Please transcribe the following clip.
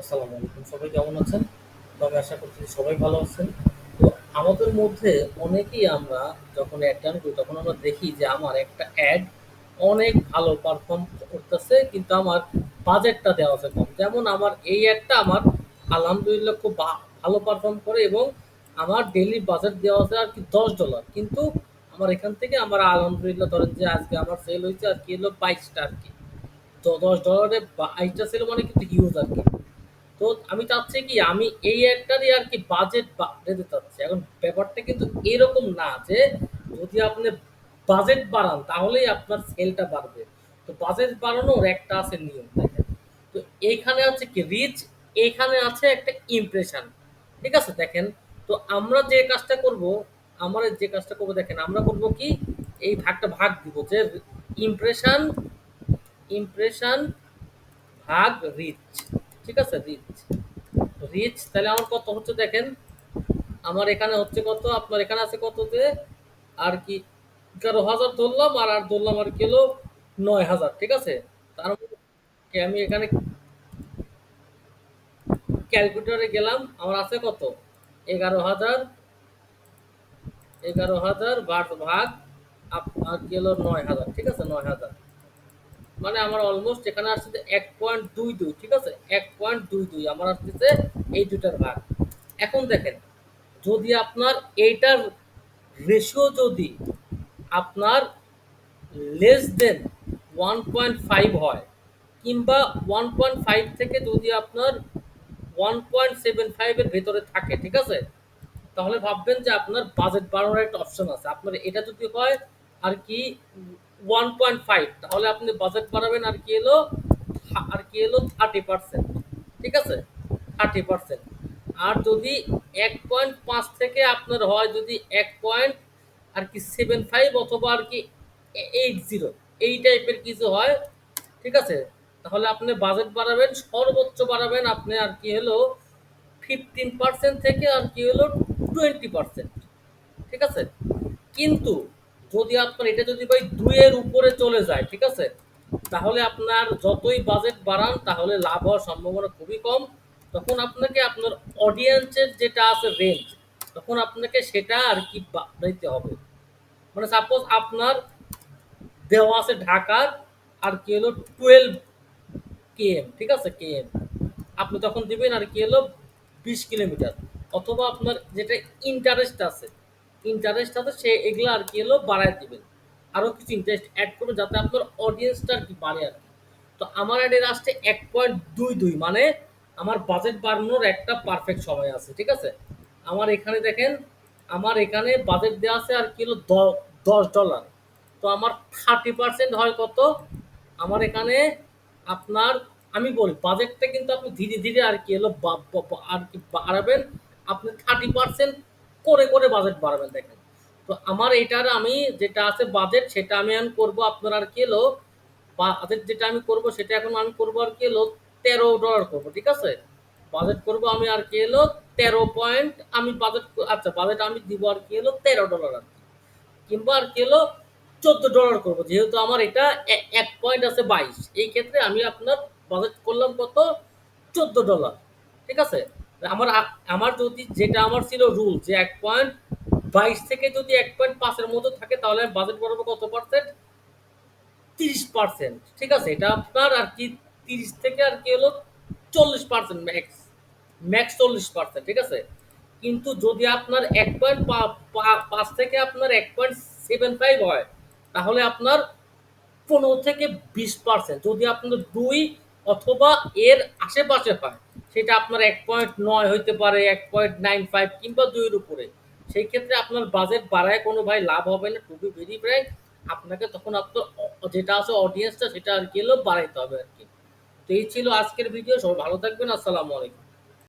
আসসালামু আলাইকুম। সবাই কেমন আছেন? তো আমি আশা করছি সবাই ভালো আছেন। তো আমাদের মধ্যে অনেকেই আমরা যখন অ্যাড রান করি, তখন আমরা দেখি যে আমার একটা অ্যাড অনেক ভালো পারফর্ম করতেছে, কিন্তু আমার বাজেটটা দেওয়া আছে কম। যেমন আমার এই অ্যাডটা আমার আলহামদুলিল্লাহ খুব ভালো পারফর্ম করে এবং আমার ডেইলি বাজেট দেওয়া আছে আর কি দশ ডলার কিন্তু আমার এখান থেকে আমার আলহামদুলিল্লাহ ধরেন যে আজকে আমার সেল হয়েছে আর কি হলো বাইশটা আর কি। তো দশ ডলারে বাইশটা সেল মানে কিন্তু হিউজ আর কি। তো আমি চাচ্ছি কি, আমি এই একটারই আর কি বাজেট বাড়াতে চাচ্ছি। এখন ব্যাপারটা কিন্তু এরকম না যে যদি আপনি বাজেট বাড়ান তাহলেই আপনার সেলটা বাড়বে। তো বাজেট বাড়ানোর একটা আছে নিয়ম, দেখেন। তো এইখানে আছে কি রিচ এইখানে আছে একটা ইমপ্রেশন ঠিক আছে? দেখেন, তো আমরা যে কাজটা করব, আমরা যে কাজটা করব, দেখেন, আমরা করব কি, এই ভাগটা ভাগ দিব যে ইমপ্রেশন ইমপ্রেশন ভাগ রিচ ঠিক আছে রিচ রিচ তাহলে আমার কত হচ্ছে দেখেন? আমার এখানে হচ্ছে কত? আপনার এখানে আছে কত যে? আর কি এগারো হাজার ধরলাম, আর আর ধরলাম, আর কি হলো নয় হাজার, ঠিক আছে? তার মধ্যে আমি এখানে ক্যালকুলেটরে গেলাম, আমার আছে কত? এগারো হাজার এগারো হাজার ভাগ ভাগ, আপ- আর কি হলো নয় হাজার, ঠিক আছে? নয় হাজার। মানে আমার অলমোস্ট এখানে আসছে এক পয়েন্ট দুই দুই, ঠিক আছে? এক পয়েন্ট দুই দুই, আমার আসতেছে এই দুটার ভাগ এখন দেখেন, যদি আপনার এইটার রেশিও যদি আপনার less than one point five হয়, কিংবা ওয়ান পয়েন্ট ফাইভ থেকে যদি আপনার ওয়ান পয়েন্ট সেভেন ফাইভের ভেতরে থাকে, ঠিক আছে? তাহলে ভাববেন যে আপনার বাজেট বাড়ানোর একটা অপশন আছে। আপনার এটা যদি হয় আর কি ওয়ান পয়েন্ট ফাইভ তাহলে আপনি বাজেট বাড়াবেন আর কি এলো, আর কি এলো থার্টি পার্সেন্ট ঠিক আছে? থার্টি পার্সেন্ট আর যদি এক পয়েন্ট পাঁচ থেকে আপনার হয় যদি এক পয়েন্ট আর কি সেভেন ফাইভ অথবা আর কি এইট জিরো এই টাইপের কিছু হয়, ঠিক আছে? তাহলে আপনি বাজেট বাড়াবেন, সর্বোচ্চ বাড়াবেন, আপনি আর কি হলো ফিফটিন পার্সেন্ট থেকে আর কি হলো টোয়েন্টি পার্সেন্ট ঠিক আছে? কিন্তু যদি আপনার, এটা যদি ভাই দুইয়ের উপরে চলে যায়, ঠিক আছে? তাহলে আপনার যতই বাজেট বাড়ান, তাহলে লাভ হওয়ার সম্ভাবনা খুবই কম। তখন আপনাকে আপনার অডিয়েন্সের যেটা আছে রেঞ্জ তখন আপনাকে সেটা আর কি বাড়াইতে হবে। মানে সাপোজ আপনার দেওয়া আছে ঢাকার, আর কি হলো টুয়েলভ কেএম ঠিক আছে কেএম আপনি তখন দিবেন আর কি হলো বিশ কিলোমিটার, অথবা আপনার যেটা ইন্টারেস্ট আছে ইন্টারেস্ট আছে, সে এগুলো আর কি হলো বাড়ায় দেবেন আরও কিছু ইন্টারেস্ট অ্যাড করবেন যাতে আপনার অডিয়েন্সটা আর কি বাড়ে আর কি। তো আমার অ্যাডের আসছে এক পয়েন্ট দুই দুই মানে আমার বাজেট বাড়ানোর একটা পারফেক্ট সময় আছে, ঠিক আছে? আমার এখানে দেখেন, আমার এখানে বাজেট দেওয়া আছে আর কি হলো দশ ডলার তো আমার থার্টি পার্সেন্ট হয় কত? আমার এখানে আপনার, আমি বলি বাজেটটা কিন্তু আপনি ধীরে ধীরে আর কি বা- আর কি বাড়াবেন। আপনি থার্টি পার্সেন্ট করে করে বাজেট বাড়াবেন দেখেন। তো আমার এটার আমি যেটা আছে বাজেট সেটা আমি এখন করব আপনার আর কি এলো বাজেট যেটা আমি করব, সেটা এখন আমি করব আর কি এলো তেরো ডলার করব, ঠিক আছে? বাজেট করব আমি আর কি এলো তেরো পয়েন্ট আমি বাজেট আচ্ছা বাজেট আমি দিব আর কি এলো তেরো ডলার আর কি। কিংবা আর কি হলো চোদ্দ ডলার করব, যেহেতু আমার এটা এক পয়েন্ট আছে বাইশ, এই ক্ষেত্রে আমি আপনার বাজেট করলাম কত? চোদ্দ ডলার ঠিক আছে? আমার আমার যদি যেটা আমার ছিল রুল যে এক পয়েন্ট বাইশ থেকে যদি এক পয়েন্ট পাঁচের মধ্যে থাকে, তাহলে আমি বাজেট বাড়াবো কত পার্সেন্ট তিরিশ পার্সেন্ট ঠিক আছে? এটা আপনার আর কি তিরিশ থেকে আর কি হলো চল্লিশ পার্সেন্ট ম্যাক্স ম্যাক্স চল্লিশ পার্সেন্ট ঠিক আছে? কিন্তু যদি আপনার এক পয়েন্ট পাঁচ থেকে আপনার এক পয়েন্ট সেভেন ফাইভ হয়, তাহলে আপনার পনেরো থেকে বিশ পার্সেন্ট যদি আপনার দুই অথবা এর আশেপাশে হয় সেটা আপনার এক পয়েন্ট নয় হইতে পারে, এক পয়েন্ট নাইন ফাইভ কিংবা দুইয়ের উপরে। সেই ক্ষেত্রে আপনার বাজেট বাড়ায় কোনো ভাই লাভ হবে না টু বি ভেরি ফ্র্যাঙ্ক আপনাকে তখন আপনার যেটা আছে অডিয়েন্সটা সেটা আর কি হলো বাড়াইতে হবে আর কি। তো এই ছিল আজকের ভিডিও সবাই ভালো থাকবেন, আসসালামু আলাইকুম।